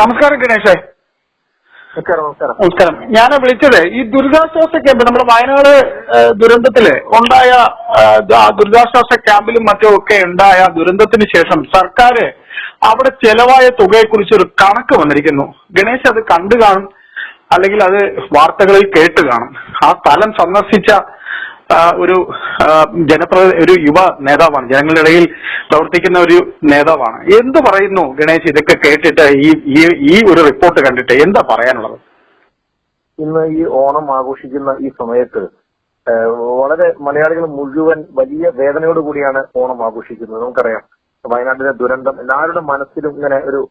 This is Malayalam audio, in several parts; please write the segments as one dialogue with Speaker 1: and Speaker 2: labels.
Speaker 1: നമസ്കാരം ഗണേഷേ
Speaker 2: നമസ്കാരം
Speaker 1: ഞാൻ വിളിച്ചത് ഈ ദുരിതാശ്വാസ ക്യാമ്പ് നമ്മുടെ വയനാട് ദുരന്തത്തിൽ ഉണ്ടായ ദുരിതാശ്വാസ ക്യാമ്പിലും മറ്റും ഒക്കെ ഉണ്ടായ ദുരന്തത്തിന് ശേഷം സർക്കാർ അവിടെ ചെലവായ തുകയെക്കുറിച്ച് ഒരു കണക്ക് വന്നിരിക്കുന്നു. ഗണേഷ് അത് കണ്ടു കാണും അല്ലെങ്കിൽ അത് വാർത്തകളിൽ കേട്ട് കാണും. ആ സ്ഥലം സന്ദർശിച്ച ഒരു ജനപ്ര ജനപ്രതി ഒരു യുവ നേതാവാണ്. ജനങ്ങളുടെ ഇടയിൽ പ്രവർത്തിക്കുന്ന ഒരു നേതാവാണ്. എന്ത് പറയുന്നു ഗണേശ് ഇതൊക്കെ കേട്ടിട്ട് ഈ ഈ- ഒരു റിപ്പോർട്ട് കണ്ടിട്ട് എന്താ പറയാനുള്ളത്?
Speaker 2: ഇന്ന് ഈ ഓണം ആഘോഷിക്കുന്ന ഈ സമയത്ത് വളരെ മലയാളികൾ മുഴുവൻ വലിയ വേദനയോട് കൂടിയാണ് ഓണം ആഘോഷിക്കുന്നത്. നമുക്കറിയാം വയനാട്ടിലെ ദുരന്തം എല്ലാവരുടെ മനസ്സിലും ഇങ്ങനെ ഒരു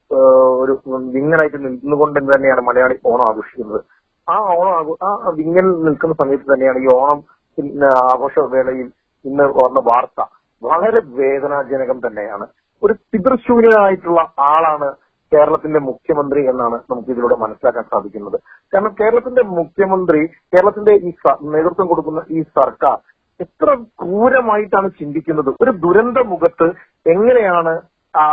Speaker 2: ഒരു വിങ്ങനായിട്ട് നിന്നുകൊണ്ട് തന്നെയാണ് മലയാളി ഓണം ആഘോഷിക്കുന്നത്. ആ ഓണം ആ വിങ്ങൽ നിൽക്കുന്ന സമയത്ത് തന്നെയാണ് ഈ ഓണം പിന്നെ ആഘോഷ വേളയിൽ ഇന്ന് വന്ന വാർത്ത വളരെ വേദനാജനകം തന്നെയാണ്. ഒരു പിതൃശൂന്യനായിട്ടുള്ള ആളാണ് കേരളത്തിന്റെ മുഖ്യമന്ത്രി എന്നാണ് നമുക്ക് ഇതിലൂടെ മനസ്സിലാക്കാൻ സാധിക്കുന്നത്. കാരണം കേരളത്തിന്റെ മുഖ്യമന്ത്രി കേരളത്തിന്റെ ഈ നേതൃത്വം കൊടുക്കുന്ന ഈ സർക്കാർ എത്ര ക്രൂരമായിട്ടാണ് ചിന്തിക്കുന്നത്? ഒരു ദുരന്ത മുഖത്ത് എങ്ങനെയാണ്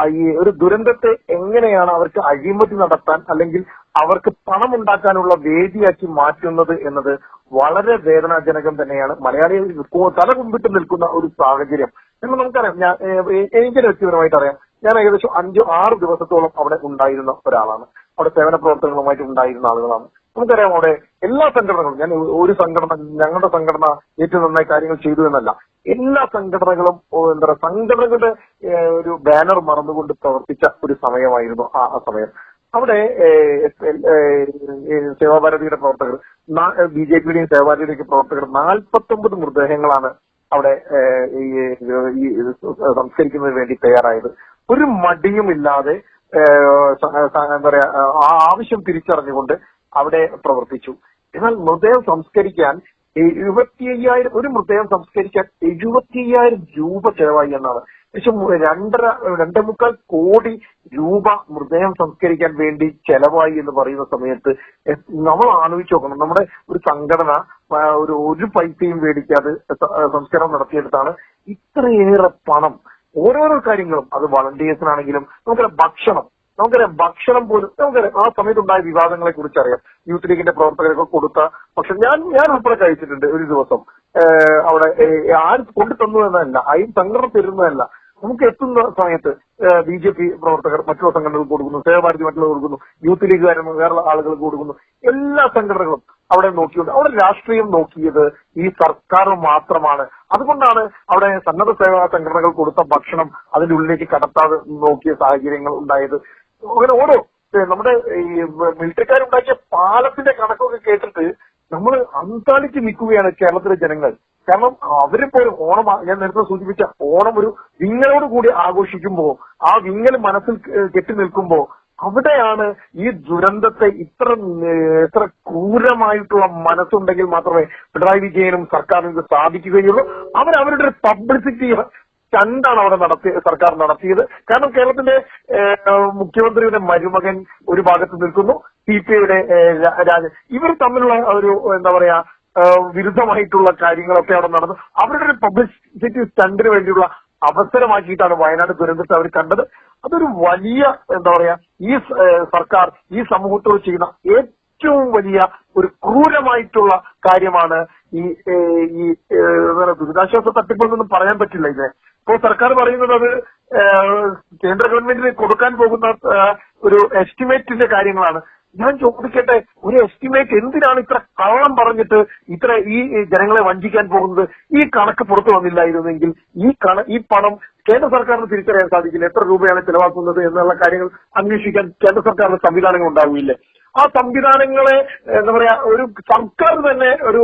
Speaker 2: ഈ ഒരു ദുരന്തത്തെ എങ്ങനെയാണ് അവർക്ക് അഴിമതി നടത്താൻ അല്ലെങ്കിൽ അവർക്ക് പണം ഉണ്ടാക്കാനുള്ള വേദിയാക്കി മാറ്റുന്നത് എന്നത് വളരെ വേദനാജനകം തന്നെയാണ്. മലയാളികൾ തല കുമ്പിട്ട് നിൽക്കുന്ന ഒരു സാഹചര്യം. എന്ന് നമുക്കറിയാം. ഞാൻ എനിക്കൊരു എനിക്ക് വ്യക്തിപരമായിട്ട് അറിയാം. ഞാൻ ഏകദേശം അഞ്ചോ ആറ് ദിവസത്തോളം അവിടെ ഉണ്ടായിരുന്ന ഒരാളാണ്. അവിടെ സേവന പ്രവർത്തനങ്ങളുമായിട്ട് ഉണ്ടായിരുന്ന ആളുകളാണ്. നമുക്കറിയാം അവിടെ എല്ലാ സംഘടനകളും ഞാൻ ഒരു സംഘടന ഞങ്ങളുടെ സംഘടന ഏറ്റവും നന്നായി കാര്യങ്ങൾ ചെയ്തു എന്നല്ല. എല്ലാ സംഘടനകളും എന്താ പറയുക സംഘടനകളുടെ ഒരു ബാനർ മറന്നുകൊണ്ട് പ്രവർത്തിച്ച ഒരു സമയമായിരുന്നു ആ ആ സമയം. അവിടെ സേവാഭാരതിയുടെ പ്രവർത്തകർ ബി ജെ പിയുടെയും സേവാഭാരതിയുടെയും പ്രവർത്തകർ നാൽപ്പത്തൊമ്പത് മൃതദേഹങ്ങളാണ് അവിടെ ഈ സംസ്കരിക്കുന്നതിന് വേണ്ടി തയ്യാറായത്. ഒരു മടിയുമില്ലാതെ എന്താ പറയാ ആവശ്യം തിരിച്ചറിഞ്ഞുകൊണ്ട് അവിടെ പ്രവർത്തിച്ചു. എന്നാൽ മൃതദേഹം സംസ്കരിക്കാൻ എഴുപത്തി അയ്യായിരം ഒരു മൃതദേഹം സംസ്കരിക്കാൻ എഴുപത്തി അയ്യായിരം രൂപ ചെലവായി എന്നാണ്. ഏകദേശം രണ്ടര രണ്ടേ മുക്കാൽ കോടി രൂപ മൃതദേഹം സംസ്കരിക്കാൻ വേണ്ടി ചെലവായി എന്ന് പറയുന്ന സമയത്ത് നമ്മൾ ആലോചിച്ച് നോക്കണം. നമ്മുടെ ഒരു സംഘടന ഒരു ഒരു പൈസയും മേടിക്കാതെ സംസ്കരണം നടത്തിയെടുത്താണ് ഇത്രയേറെ പണം. ഓരോരോ കാര്യങ്ങളും. അത് വളണ്ടിയേഴ്സിനാണെങ്കിലും നമുക്കറിയാം ഭക്ഷണം. നമുക്കറിയാം ഭക്ഷണം പോലും നമുക്കറിയാം ആ സമയത്തുണ്ടായ വിവാദങ്ങളെ കുറിച്ച് അറിയാം യൂത്ത് ലീഗിന്റെ പ്രവർത്തകർക്ക് കൊടുത്ത പക്ഷെ ഞാൻ ഞാൻ ഉൾപ്പെടെ കഴിച്ചിട്ടുണ്ട് ഒരു ദിവസം. അവിടെ ആര് കൊണ്ടു തന്നു എന്നല്ല സംഘടന തരുന്നതല്ല നമുക്ക് എത്തുന്ന സമയത്ത് ബി ജെ പി പ്രവർത്തകർ മറ്റുള്ള സംഘടനകൾ കൊടുക്കുന്നു സേവാഭാരതി മറ്റുള്ളവർ കൊടുക്കുന്നു യൂത്ത് ലീഗുകാരൻ വേറെ ആളുകൾക്ക് കൊടുക്കുന്നു. എല്ലാ സംഘടനകളും അവിടെ നോക്കിയുണ്ട് അവിടെ രാഷ്ട്രീയം നോക്കിയത് ഈ സർക്കാർ മാത്രമാണ്. അതുകൊണ്ടാണ് അവിടെ സന്നദ്ധ സേവാ സംഘടനകൾ കൊടുത്ത ഭക്ഷണം അതിന്റെ ഉള്ളിലേക്ക് കടത്താതെ നോക്കിയ സാഹചര്യങ്ങൾ ഉണ്ടായത്. അങ്ങനെ ഓരോ നമ്മുടെ ഈ മിലിറ്ററിക്കാരുണ്ടാക്കിയ പാലത്തിന്റെ കണക്കൊക്കെ കേട്ടിട്ട് നമ്മൾ അന്താളിച്ച് നിൽക്കുകയാണ് കേരളത്തിലെ ജനങ്ങൾ. കാരണം അവർ പോലും ഓണം ഞാൻ നേരത്തെ സൂചിപ്പിച്ച ഓണം ഒരു വിങ്ങലോട് കൂടി ആഘോഷിക്കുമ്പോ ആ വിങ്ങൽ മനസ്സിൽ കെട്ടി നിൽക്കുമ്പോ അവിടെയാണ് ഈ ദുരന്തത്തെ ഇത്ര ഇത്ര ക്രൂരമായിട്ടുള്ള മനസ്സുണ്ടെങ്കിൽ മാത്രമേ പിണറായി വിജയനും സർക്കാരിനും ഇത് സാധിക്കുകയുള്ളൂ. അവരവരുടെ ഒരു പബ്ലിസിറ്റി സ്റ്റണ്ടാണ് അവിടെ നടത്തി സർക്കാർ നടത്തിയത്. കാരണം കേരളത്തിന്റെ മുഖ്യമന്ത്രിയുടെ മരുമകൻ ഒരു ഭാഗത്ത് നിൽക്കുന്നു സി പി ഐയുടെ രാജ ഇവർ തമ്മിലുള്ള ഒരു എന്താ പറയാ വിരുദ്ധമായിട്ടുള്ള കാര്യങ്ങളൊക്കെ അവിടെ നടന്നു. അവരുടെ ഒരു പബ്ലിസിറ്റി സ്റ്റണ്ടിന് വേണ്ടിയുള്ള അവസരമാക്കിയിട്ടാണ് വയനാട് ദുരന്തത്തെ അവർ കണ്ടത്. അതൊരു വലിയ എന്താ പറയാ ഈ സർക്കാർ ഈ സമൂഹത്തോട് ചെയ്യുന്ന ഏറ്റവും വലിയ ഒരു ക്രൂരമായിട്ടുള്ള കാര്യമാണ് ഈ ഈ ദുരിതാശ്വാസ തട്ടിപ്പിൽ നിന്നും പറയാൻ പറ്റില്ല ഇത് ഇപ്പോൾ സർക്കാർ പറയുന്നത് അത് കേന്ദ്ര ഗവൺമെന്റിന് കൊടുക്കാൻ പോകുന്ന ഒരു എസ്റ്റിമേറ്റിന്റെ കാര്യങ്ങളാണ്. ഞാൻ ചോദിക്കട്ടെ ഒരു എസ്റ്റിമേറ്റ് എന്തിനാണ് ഇത്ര കള്ളം പറഞ്ഞിട്ട് ഇത്ര ഈ ജനങ്ങളെ വഞ്ചിക്കാൻ പോകുന്നത്? ഈ കണക്ക് പുറത്തു വന്നില്ലായിരുന്നെങ്കിൽ ഈ കണ ഈ പണം കേന്ദ്ര സർക്കാരിന് തിരിച്ചറിയാൻ സാധിക്കില്ല. എത്ര രൂപയാണ് ചെലവാക്കുന്നത് എന്നുള്ള കാര്യങ്ങൾ അന്വേഷിക്കാൻ കേന്ദ്ര സർക്കാരിന്റെ സംവിധാനങ്ങൾ ഉണ്ടാവില്ലേ? ആ സംവിധാനങ്ങളെ എന്താ പറയാ ഒരു സർക്കാർ തന്നെ ഒരു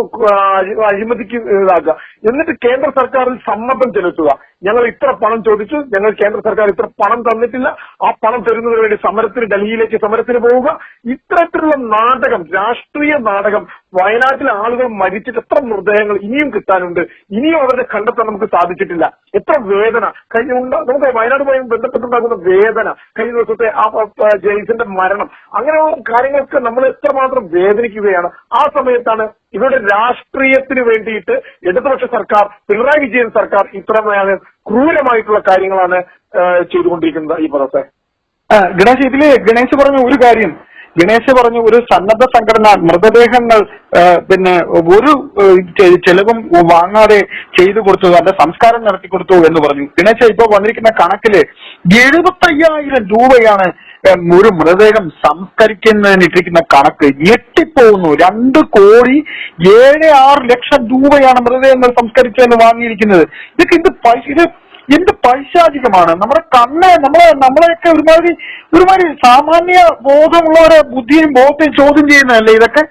Speaker 2: അഴിമതിക്ക് ഇതാക്കുക. എന്നിട്ട് കേന്ദ്ര സർക്കാരിൽ സമ്മർദ്ദം ചെലുത്തുക. ഞങ്ങൾ ഇത്ര പണം ചോദിച്ചു. ഞങ്ങൾ കേന്ദ്ര സർക്കാർ ഇത്ര പണം തന്നിട്ടില്ല. ആ പണം തരുന്നതിന് വേണ്ടി സമരത്തിന് ഡൽഹിയിലേക്ക് സമരത്തിന് പോവുക. ഇത്തരത്തിലുള്ള നാടകം രാഷ്ട്രീയ നാടകം വയനാട്ടിലെ ആളുകൾ മരിച്ചിട്ട് എത്ര മൃതദേഹങ്ങൾ ഇനിയും കിട്ടാനുണ്ട്? ഇനിയും അവരെ കണ്ടെത്താൻ നമുക്ക് സാധിച്ചിട്ടില്ല. എത്ര വേദന. കഴിഞ്ഞ നമുക്ക് വയനാടുമായി ബന്ധപ്പെട്ടുണ്ടാകുന്ന വേദന. കഴിഞ്ഞ ദിവസത്തെ ആ, ജെയ്സിന്റെ മരണം. അങ്ങനെയുള്ള കാര്യങ്ങൾക്ക് നമ്മൾ എത്രമാത്രം വേദനിക്കുകയാണ്. ആ സമയത്താണ് ഇവരുടെ രാഷ്ട്രീയത്തിന് വേണ്ടിയിട്ട് ഇടതുപക്ഷ സർക്കാർ പിണറായി വിജയൻ സർക്കാർ ഇത്രമേറെ ക്രൂരമായിട്ടുള്ള കാര്യങ്ങളാണ് ചെയ്തുകൊണ്ടിരിക്കുന്നത് ഈ പദത്തെ
Speaker 1: ഗണേശ് ഇതിൽ ഗണേശ് പറഞ്ഞ ഒരു കാര്യം. ഗണേശ് പറഞ്ഞു ഒരു സന്നദ്ധ സംഘടന മൃതദേഹങ്ങൾ പിന്നെ ഒരു ചെലവും വാങ്ങാതെ ചെയ്തു കൊടുത്തു അതിന്റെ സംസ്കാരം നടത്തി കൊടുത്തു എന്ന് പറഞ്ഞു. ഗണേശ് ഇപ്പൊ വന്നിരിക്കുന്ന കണക്കിൽ എഴുപത്തയ്യായിരം രൂപയാണ് ഒരു മൃതദേഹം സംസ്കരിക്കുന്നതിന് ഇട്ടിരിക്കുന്ന കണക്ക് ഞെട്ടിപ്പോകുന്നു. രണ്ട് കോടി ഏഴ് ആറ് ലക്ഷം രൂപയാണ് മൃതദേഹങ്ങൾ സംസ്കരിച്ചതെന്ന് വാങ്ങിയിരിക്കുന്നത്. ഇതൊക്കെ ഇത് ഇത് എന്ത് പൈശാചികമാണ്? നമ്മുടെ കണ്ണ് നമ്മളെ നമ്മളെയൊക്കെ ഒരുമാതിരി ഒരുമാതിരി സാമാന്യ ബോധമുള്ളവരെ ബുദ്ധിയും ബോധത്തെയും ചോദ്യം ചെയ്യുന്നതല്ലേ ഇതൊക്കെ?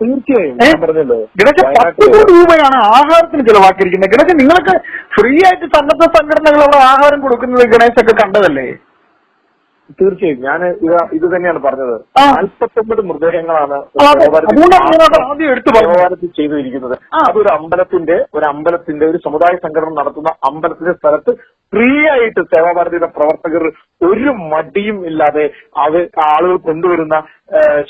Speaker 2: തീർച്ചയായും
Speaker 1: ഗണേശ പത്ത് കോടി രൂപയാണ് ആഹാരത്തിന് ചെലവാക്കിയിരിക്കുന്നത്. ഗണേശ നിങ്ങൾക്ക് ഫ്രീ ആയിട്ട് സന്നദ്ധ സംഘടനകൾ അവിടെ ആഹാരം കൊടുക്കുന്നത് ഗണേശൊക്കെ കണ്ടതല്ലേ?
Speaker 2: തീർച്ചയായും ഞാൻ ഇത് തന്നെയാണ് പറഞ്ഞത്. നാൽപ്പത്തൊമ്പത് മൃതദേഹങ്ങളാണ്. ചെയ്തിരിക്കുന്നത്. അതൊരു അമ്പലത്തിന്റെ ഒരു അമ്പലത്തിന്റെ ഒരു സമുദായ സംഘടന നടത്തുന്ന അമ്പലത്തിന്റെ സ്ഥലത്ത് ഫ്രീ ആയിട്ട് സേവാഭാരതിയുടെ പ്രവർത്തകർ ഒരു മടിയും ഇല്ലാതെ അവർ ആളുകൾ കൊണ്ടുവരുന്ന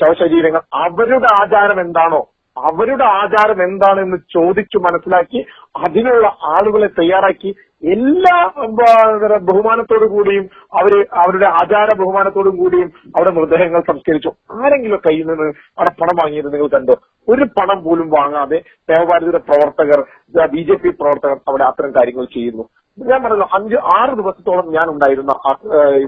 Speaker 2: ശവശരീരങ്ങൾ അവരുടെ ആചാരം എന്താണോ അവരുടെ ആചാരം എന്താണെന്ന് ചോദിച്ചു മനസ്സിലാക്കി അതിനുള്ള ആളുകളെ തയ്യാറാക്കി എല്ലാ ബഹുമാനത്തോടു കൂടിയും അവർ അവരുടെ ആചാര ബഹുമാനത്തോടും കൂടിയും അവിടെ മൃതദേഹങ്ങൾ സംസ്കരിച്ചു. ആരെങ്കിലും കയ്യിൽ നിന്ന് അവിടെ പണം വാങ്ങിയത് നിങ്ങൾ കണ്ടോ? ഒരു പണം പോലും വാങ്ങാതെ ദേവഭാരതിയുടെ പ്രവർത്തകർ ബി ജെ പി പ്രവർത്തകർ അവിടെ അത്തരം കാര്യങ്ങൾ ചെയ്യുന്നു. ഞാൻ പറഞ്ഞല്ലോ അഞ്ച് ആറ് ദിവസത്തോളം ഞാൻ ഉണ്ടായിരുന്ന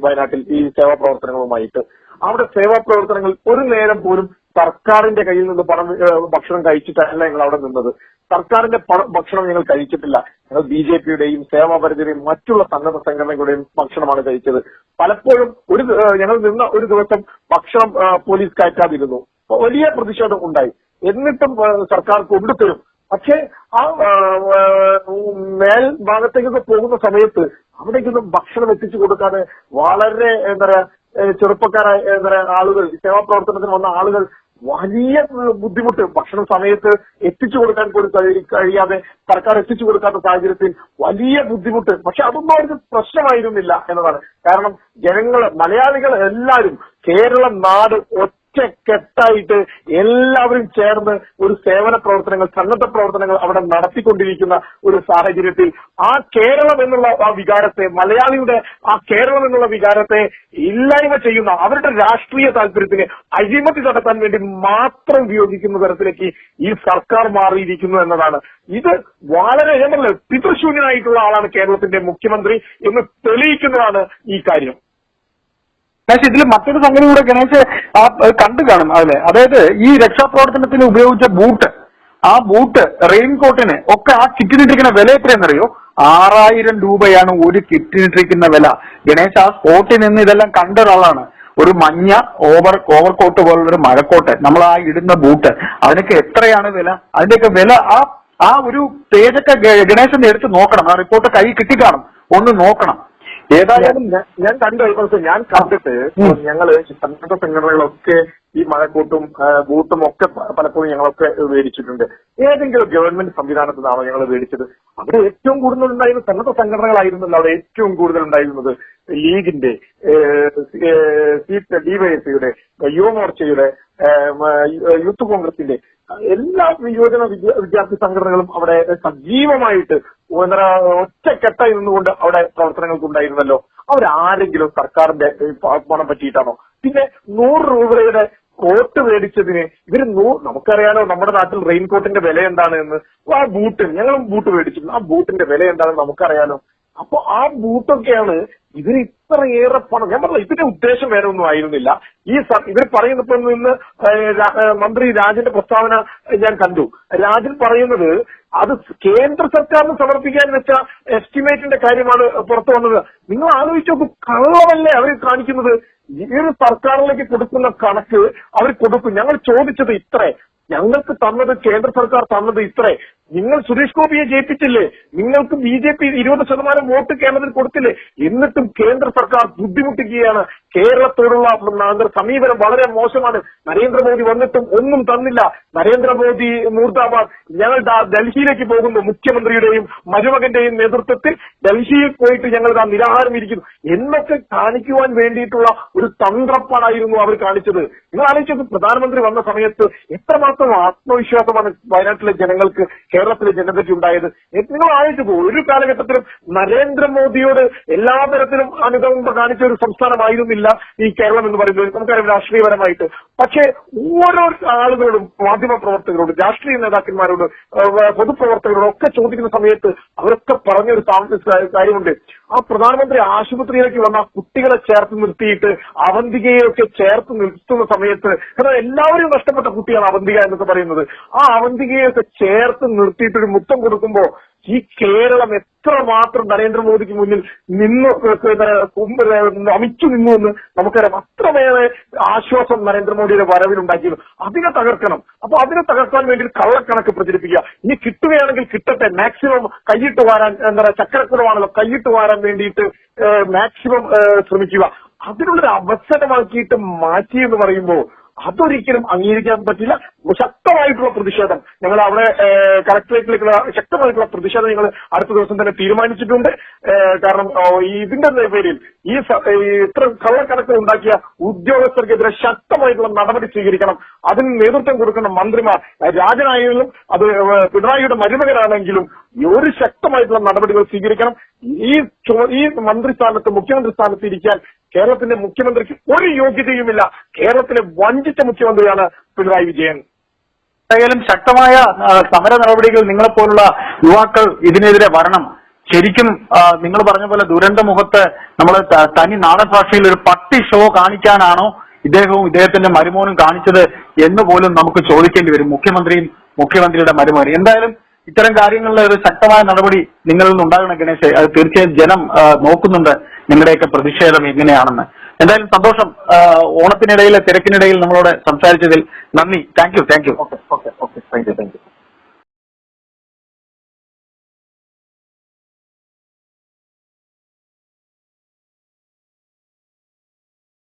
Speaker 2: വയനാട്ടിൽ ഈ സേവാ പ്രവർത്തനങ്ങളുമായിട്ട്. അവിടെ സേവാ പ്രവർത്തനങ്ങൾ ഒരു നേരം പോലും സർക്കാരിന്റെ കയ്യിൽ നിന്ന് പണം ഭക്ഷണം കഴിച്ചിട്ടല്ല ഞങ്ങൾ അവിടെ നിന്നത്. സർക്കാരിന്റെ ഭക്ഷണം ഞങ്ങൾ കഴിച്ചിട്ടില്ല. ഞങ്ങൾ ബി ജെ പിയുടെയും സേവാപരിധിയുടെയും മറ്റുള്ള സന്നദ്ധ സംഘടനകളുടെയും ഭക്ഷണമാണ് കഴിച്ചത്. പലപ്പോഴും ഒരു ഞങ്ങൾ നിന്ന ഒരു ദിവസം ഭക്ഷണം പോലീസ് കയറ്റാതിരുന്നു. വലിയ പ്രതിഷേധം ഉണ്ടായി. എന്നിട്ടും സർക്കാർ കൊണ്ടുതരും പക്ഷേ ആ മേൽ ഭാഗത്തേക്കൊക്കെ പോകുന്ന സമയത്ത് അവിടേക്കൊന്നും ഭക്ഷണം എത്തിച്ചു കൊടുക്കാതെ വളരെ എന്താ പറയാ ചെറുപ്പക്കാരായ എന്താ പറയാ ആളുകൾ സേവാപ്രവർത്തനത്തിന് വന്ന ആളുകൾ വലിയ ബുദ്ധിമുട്ട് ഭക്ഷണ സമയത്ത് എത്തിച്ചു കൊടുക്കാൻ കഴി- കഴിയാതെ സർക്കാർ എത്തിച്ചു കൊടുക്കാത്ത സാഹചര്യത്തിൽ വലിയ ബുദ്ധിമുട്ട്. പക്ഷെ അതൊന്നും അവർക്ക് പ്രശ്നമായിരുന്നില്ല എന്നതാണ്. കാരണം ജനങ്ങൾ മലയാളികൾ എല്ലാവരും കേരളം നാട് ഒറ്റക്കെട്ടായിട്ട് എല്ലാവരും ചേർന്ന് ഒരു സേവന പ്രവർത്തനങ്ങൾ സന്നദ്ധ പ്രവർത്തനങ്ങൾ അവിടെ നടത്തിക്കൊണ്ടിരിക്കുന്ന ഒരു സാഹചര്യത്തിൽ ആ കേരളം എന്നുള്ള ആ വികാരത്തെ മലയാളിയുടെ ആ കേരളം എന്നുള്ള വികാരത്തെ ഇല്ലായ്മ ചെയ്യുന്ന അവരുടെ രാഷ്ട്രീയ താല്പര്യത്തിന് അഴിമതി നടത്താൻ വേണ്ടി മാത്രം ഉപയോഗിക്കുന്ന തരത്തിലേക്ക് ഈ സർക്കാർ മാറിയിരിക്കുന്നു എന്നതാണ്. ഇത് വളരെ പറഞ്ഞത് പിതൃശൂന്യനായിട്ടുള്ള ആളാണ് കേരളത്തിന്റെ മുഖ്യമന്ത്രി എന്ന് തെളിയിക്കുന്നതാണ് ഈ കാര്യം.
Speaker 1: ഗണേശ് ഇതിൽ മറ്റൊരു സംഗതി കൂടെ ഗണേശ് ആ കണ്ടു കാണും അതിലെ. അതായത് ഈ രക്ഷാപ്രവർത്തനത്തിന് ഉപയോഗിച്ച ബൂട്ട് ആ ബൂട്ട് റെയിൻകോട്ടിന് ഒക്കെ ആ കിറ്റിനിട്ടിരിക്കുന്ന വില എത്രയെന്നറിയോ ആറായിരം രൂപയാണ് ഒരു കിറ്റിനിട്ടിരിക്കുന്ന വില. ഗണേശ് ആ സ്പോട്ടിൽ നിന്ന് ഇതെല്ലാം കണ്ട ഒരാളാണ്. ഒരു മഞ്ഞ ഓവർ ഓവർകോട്ട് പോലുള്ള ഒരു മഴക്കോട്ട്. നമ്മൾ ആ ഇടുന്ന ബൂട്ട്. അതിനൊക്കെ എത്രയാണ് വില? അതിന്റെയൊക്കെ വില ആ ആ ഒരു പേജൊക്കെ ഗണേശൻ എടുത്ത് നോക്കണം. ആ റിപ്പോർട്ട് കൈ കിട്ടിക്കാണും. ഒന്ന് നോക്കണം. ഏതായാലും
Speaker 2: ഞാൻ- കണ്ടു ഇപ്പോഴത്തെ ഞാൻ കണ്ടിട്ട്. ഞങ്ങൾ സന്നദ്ധ സംഘടനകളൊക്കെ ഈ മഴക്കൂട്ടും ബൂട്ടും ഒക്കെ പലപ്പോഴും ഞങ്ങളൊക്കെ മേടിച്ചിട്ടുണ്ട് ഏതെങ്കിലും ഗവൺമെന്റ് സംവിധാനത്തിൽ നിന്നാണോ ഞങ്ങൾ മേടിച്ചത് അവിടെ ഏറ്റവും കൂടുതൽ ഉണ്ടായിരുന്ന സന്നദ്ധ സംഘടനകളായിരുന്നല്ലോ അവിടെ ഏറ്റവും കൂടുതൽ ഉണ്ടായിരുന്നത് ലീഗിന്റെ ഡിവൈഎസ്സിയുടെ യുവമോർച്ചയുടെ യൂത്ത് കോൺഗ്രസിന്റെ. എല്ലാ യുവജന വിദ്യാർത്ഥി സംഘടനകളും അവിടെ സജീവമായിട്ട് എന്താ ഒറ്റക്കെട്ടായി നിന്നുകൊണ്ട് അവിടെ പ്രവർത്തനങ്ങൾക്ക് ഉണ്ടായിരുന്നല്ലോ അവരാരെങ്കിലും സർക്കാരിന്റെ പണം പറ്റിയിട്ടാണോ? പിന്നെ നൂറ് രൂപയുടെ കോട്ട് മേടിച്ചതിന് ഇവർ നൂ നമുക്കറിയാലോ നമ്മുടെ നാട്ടിൽ റെയിൻകോട്ടിന്റെ വില എന്താണ് എന്ന് ആ ബൂട്ട് ഞങ്ങളും ബൂട്ട് മേടിച്ചിരുന്നു. ആ ബൂട്ടിന്റെ വില എന്താണെന്ന് നമുക്കറിയാലോ. അപ്പൊ ആ ബൂട്ടൊക്കെയാണ് ഇവർ ഇത്രയേറെ പണം. ഞാൻ പറഞ്ഞ ഇതിന്റെ ഉദ്ദേശം വേറെ ഒന്നും ആയിരുന്നില്ല. ഈ ഇവർ പറയുന്നപ്പോ നിന്ന് മന്ത്രി രാജന്റെ പ്രസ്താവന ഞാൻ കണ്ടു. രാജൻ പറയുന്നത് അത് കേന്ദ്ര സർക്കാരിന് സമർപ്പിക്കാൻ വെച്ച എസ്റ്റിമേറ്റിന്റെ കാര്യമാണ് പുറത്തു വന്നത്. നിങ്ങൾ ആലോചിച്ച് കള്ളമല്ലേ അവർ കാണിക്കുന്നത്. ഈ ഒരു സർക്കാരിലേക്ക് കൊടുക്കുന്ന കണക്ക് അവർ കൊടുക്കും. ഞങ്ങൾ ചോദിച്ചത് ഇത്രേ. ഞങ്ങൾക്ക് തന്നത് കേന്ദ്ര സർക്കാർ തന്നത് ഇത്രേ. നിങ്ങൾ സുരേഷ് ഗോപിയെ ജയിപ്പിച്ചില്ലേ? നിങ്ങൾക്ക് ബി ജെ പി ഇരുപത് ശതമാനം വോട്ട് കേരളത്തിൽ കൊടുത്തില്ലേ? എന്നിട്ടും കേന്ദ്ര സർക്കാർ ബുദ്ധിമുട്ടിക്കുകയാണ്. കേരളത്തോടുള്ള സമീപനം വളരെ മോശമാണ്. നരേന്ദ്രമോദി വന്നിട്ടും ഒന്നും തന്നില്ല. നരേന്ദ്രമോദി മൂർദാബാദ് ഞങ്ങൾ ഡൽഹിയിലേക്ക് പോകുന്നു. മുഖ്യമന്ത്രിയുടെയും മരുമകന്റെയും നേതൃത്വത്തിൽ ഡൽഹിയിൽ പോയിട്ട് ഞങ്ങൾ ഇതാ നിരാഹാരം ഇരിക്കുന്നു എന്നൊക്കെ കാണിക്കുവാൻ വേണ്ടിയിട്ടുള്ള ഒരു തന്ത്രപ്പാടായിരുന്നു അവർ കാണിച്ചത്. നിങ്ങൾ ആലോചിച്ചത് പ്രധാനമന്ത്രി വന്ന സമയത്ത് എത്രമാത്രം ആത്മവിശ്വാസമാണ് വയനാട്ടിലെ ജനങ്ങൾക്ക് കേരളത്തിലെ ജനതയ്ക്ക് ഉണ്ടായത്. നിങ്ങൾ ആലോചിച്ചത് ഒരു കാലഘട്ടത്തിലും നരേന്ദ്രമോദിയോട് എല്ലാ തരത്തിലും അനുകമ്പ കാണിച്ച ഒരു സംസ്ഥാനമായിരുന്നില്ല. ഈ കേരളം എന്ന് പറയുന്നത് നമുക്കറിയാം രാഷ്ട്രീയപരമായിട്ട്. പക്ഷേ ഓരോ ആളുകളോടും മാധ്യമ പ്രവർത്തകരോട് രാഷ്ട്രീയ നേതാക്കന്മാരോട് പൊതുപ്രവർത്തകരോടും ഒക്കെ ചോദിക്കുന്ന സമയത്ത് അവരൊക്കെ പറഞ്ഞൊരു കാര്യമുണ്ട്. ആ പ്രധാനമന്ത്രി ആശുപത്രിയിലേക്ക് വന്ന കുട്ടികളെ ചേർത്ത് നിർത്തിയിട്ട് അവന്തികയൊക്കെ ചേർത്ത് നിർത്തുന്ന സമയത്ത് കാരണം എല്ലാവരും നഷ്ടപ്പെട്ട കുട്ടിയാണ് അവന്തിക എന്നൊക്കെ പറയുന്നത്. ആ അവന്തികയൊക്കെ ചേർത്ത് നിർത്തിയിട്ട് ഒരു മുത്തം കൊടുക്കുമ്പോ ഈ കേരളം എത്രമാത്രം നരേന്ദ്രമോദിക്ക് മുന്നിൽ നിന്നു അമിച്ചു നിന്നു എന്ന് നമുക്കറിയാം. അത്രമേറെ ആശ്വാസം നരേന്ദ്രമോദിയുടെ വരവിലുണ്ടാക്കിയത്. അതിനെ തകർക്കണം. അപ്പൊ അതിനെ തകർക്കാൻ വേണ്ടി കള്ളക്കണക്ക് പ്രചരിപ്പിക്കുക. ഇനി കിട്ടുകയാണെങ്കിൽ കിട്ടട്ടെ. മാക്സിമം കൈയിട്ട് വാരാൻ എന്താ പറയുക ചക്രക്കുറവാണല്ലോ. കൈയിട്ട് വാരാൻ വേണ്ടിയിട്ട് മാക്സിമം ശ്രമിക്കുക. അതിനുള്ളൊരു അവസരമാക്കിയിട്ട് മാറ്റി എന്ന് പറയുമ്പോൾ അതൊരിക്കലും അംഗീകരിക്കാൻ പറ്റില്ല. ശക്തമായിട്ടുള്ള പ്രതിഷേധം. ഞങ്ങൾ അവിടെ കളക്ടറേറ്റിലേക്കുള്ള ശക്തമായിട്ടുള്ള പ്രതിഷേധം ഞങ്ങൾ അടുത്ത ദിവസം തന്നെ തീരുമാനിച്ചിട്ടുണ്ട്. കാരണം ഇതിന്റെ പേരിൽ ഈ ഇത്ര കള്ളക്കണക്ക് ഉണ്ടാക്കിയ ഉദ്യോഗസ്ഥർക്കെതിരെ ശക്തമായിട്ടുള്ള നടപടി സ്വീകരിക്കണം. അതിന് നേതൃത്വം കൊടുക്കുന്ന മന്ത്രിമാർ രാജനായാലും അത് പിണറായിയുടെ മരുമകനാണെങ്കിലും ഒരു ശക്തമായിട്ടുള്ള നടപടികൾ സ്വീകരിക്കണം. ഈ ഈ ഈ മന്ത്രിസ്ഥാനത്ത് മുഖ്യമന്ത്രി സ്ഥാനത്ത് ഇരിക്കാൻ കേരളത്തിന്റെ മുഖ്യമന്ത്രിക്ക് ഒരു യോഗ്യതയുമില്ല. കേരളത്തിലെ വഞ്ചിച്ച മുഖ്യമന്ത്രിയാണ് പിണറായി വിജയൻ.
Speaker 1: എന്തായാലും ശക്തമായ സമര നടപടികൾ നിങ്ങളെപ്പോലുള്ള യുവാക്കൾ ഇതിനെതിരെ വരണം. ശരിക്കും നിങ്ങൾ പറഞ്ഞ പോലെ ദുരന്ത മുഖത്ത് നമ്മൾ തനി നാടൻ ഭാഷയിൽ ഒരു പട്ടി ഷോ കാണിക്കാനാണോ ഇദ്ദേഹവും ഇദ്ദേഹത്തിന്റെ മരുമോനും കാണിച്ചത് എന്ന് പോലും നമുക്ക് ചോദിക്കേണ്ടി വരും. മുഖ്യമന്ത്രിയും മുഖ്യമന്ത്രിയുടെ മരുമോനും. എന്തായാലും ഇത്തരം കാര്യങ്ങളിൽ ഒരു ശക്തമായ നടപടി നിങ്ങളിൽ നിന്നുണ്ടാകണം ഗണേശ്. അത് തീർച്ചയായും ജനം നോക്കുന്നുണ്ട് നിങ്ങളുടെയൊക്കെ പ്രതിഷേധം എങ്ങനെയാണെന്ന്. എന്തായാലും സന്തോഷം. ഓണത്തിനിടയിൽ തിരക്കിനിടയിൽ നമ്മളോട് സംസാരിച്ചതിൽ നന്ദി. Thank you thank you
Speaker 2: okay okay okay thank you thank you